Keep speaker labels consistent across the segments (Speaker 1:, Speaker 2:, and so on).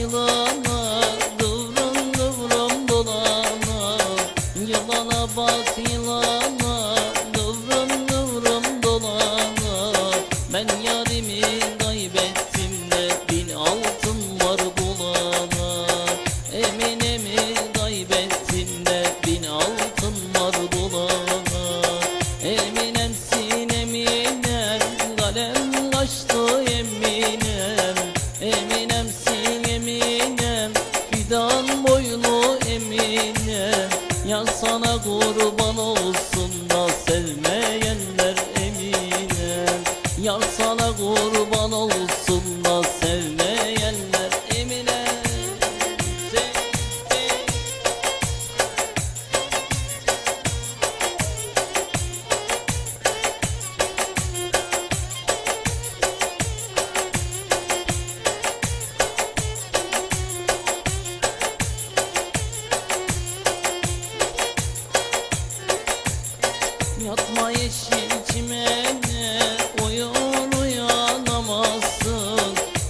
Speaker 1: yılana Kıvrım kıvrım dolana Yılana bas yılana Kıvrım kıvrım dolana Ben yarimi kaybettim de Bin altın var bulana. Eminemi kaybettim de Bin altın var bulana. Eminem sinem eminem Kalem kaçtı Yatma yeşil çimene Uyur uyanamazsın.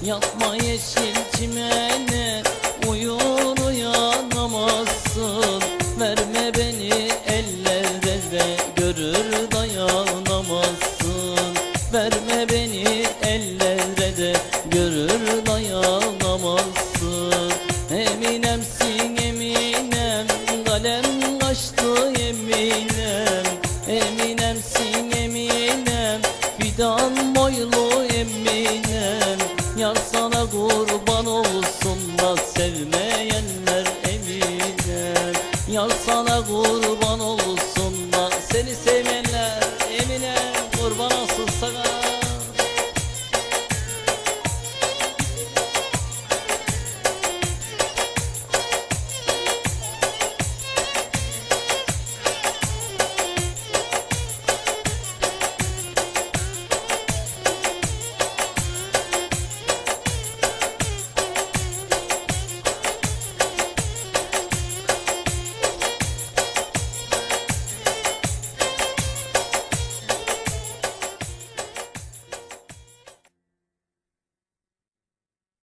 Speaker 1: Yatma yeşil çimene Uyur uyanamazsın. Verme beni ellere de Görür dayanamazsın. Verme beni ellere de Görür dayanamazsın. Eminemsin eminem Kalem kaçtı eminem Eminemsin eminem Fidan boylu eminem Yar sana kurban olsun da sevmeyenler eminem Yar sana kurban olsun